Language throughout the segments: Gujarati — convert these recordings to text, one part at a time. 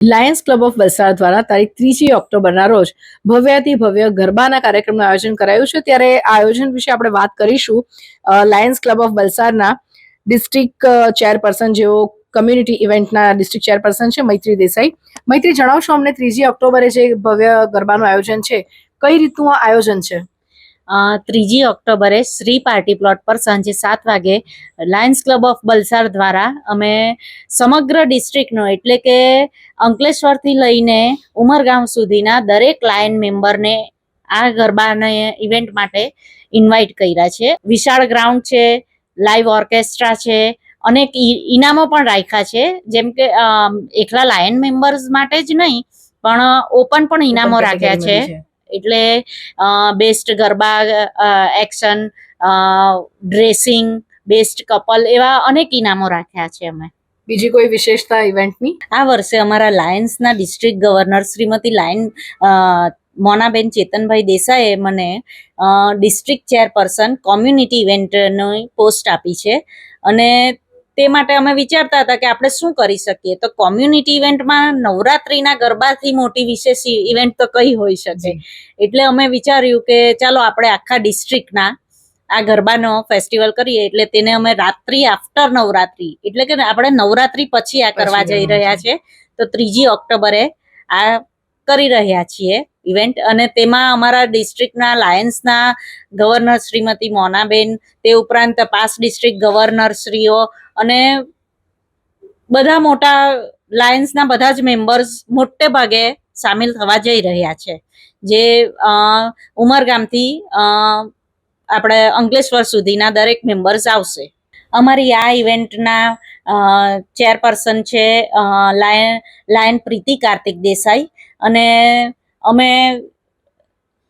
લાયન્સ ક્લબ ઓફ વલસાડ દ્વારા તારીખ ત્રીજી ઓક્ટોબરના રોજ ભવ્યાથી ભવ્ય ગરબાના કાર્યક્રમનું આયોજન કરાયું છે. ત્યારે આ આયોજન વિશે આપણે વાત કરીશું. લાયન્સ ક્લબ ઓફ વલસાડના ડિસ્ટ્રિક્ટ ચેરપર્સન જેઓ કમ્યુનિટી ઇવેન્ટના ડિસ્ટ્રિક્ટ ચેરપર્સન છે, મૈત્રી દેસાઈ. મૈત્રી, જણાવશો અમને ત્રીજી ઓક્ટોબરે જે ભવ્ય ગરબાનું આયોજન છે, કઈ રીતનું આયોજન છે? ત્રીજી ઓક્ટોબરે શ્રી પાર્ટી પ્લોટ પર સાંજે સાત વાગે લાયન્સ ક્લબ ઓફ વલસાડ દ્વારા અમે સમગ્ર ડિસ્ટ્રિક્ટનો એટલે કે અંકલેશ્વરથી લઈને ઉમરગામ સુધીના દરેક લાયન મેમ્બરને આ ગરબાને ઇવેન્ટ માટે ઇન્વાઇટ કર્યા છે. વિશાળ ગ્રાઉન્ડ છે લાઈવ ઓર્કેસ્ટ્રા છે અનેક ઇનામો પણ રાખ્યા છે. જેમ કે એકલા લાયન મેમ્બર્સ માટે જ નહીં પણ ઓપન પણ ઇનામો રાખ્યા છે. એટલે best garba action dressing best couple એવા અનેક ઇનામો રાખ્યા છે અમે. બીજી કોઈ વિશેષતા ઇવેન્ટની આ વર્ષે અમારા લાયન્સના district governor Shrimati Lion Monaben Chetanbhai દેસાઈએ મને ડિસ્ટ્રિક્ટ ચેરપર્સન કોમ્યુનિટી ઇવેન્ટની પોસ્ટ આપી છે. અને તે માટે અમે વિચારતા હતા કે આપણે શું કરી શકીએ. તો કોમ્યુનિટી ઇવેન્ટમાં નવરાત્રિના ગરબાથી મોટી વિશેષ ઇવેન્ટ તો કઈ હોઈ શકે. એટલે અમે વિચાર્યું કે ચાલો આપણે આખા ડિસ્ટ્રિક્ટના આ ગરબાનો ફેસ્ટિવલ કરીએ. એટલે તેને અમે રાત્રિ આફ્ટર નવરાત્રી એટલે કે આપણે નવરાત્રી પછી આ કરવા જઈ રહ્યા છે. તો ત્રીજી ઓક્ટોબરે આ કરી રહ્યા છીએ. ઇવેન્ટ અને તેમાં અમારા ડિસ્ટ્રિક્ટના લાયન્સના ગવર્નર શ્રીમતી મોનાબેન, તે ઉપરાંત પાસ ડિસ્ટ્રિક્ટ ગવર્નર શ્રીઓ અને બધા મોટા લાયન્સના બધા જ મેમ્બર્સ મોટે ભાગે સામેલ થવા જઈ રહ્યા છે. જે ઉમરગામથી આપણે અંકલેશ્વર સુધીના દરેક મેમ્બર્સ આવશે. અમારી આ ઇવેન્ટના ચેરપર્સન છે લાયન લાયન પ્રીતિ કાર્તિક દેસાઈ અને અમે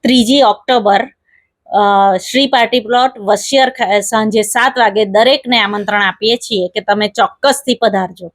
ત્રીજી October Shree party plot Vashiyar સાંજે સાત વાગે દરેકને આમંત્રણ આપીએ છીએ કે તમે ચોક્કસથી પધારજો.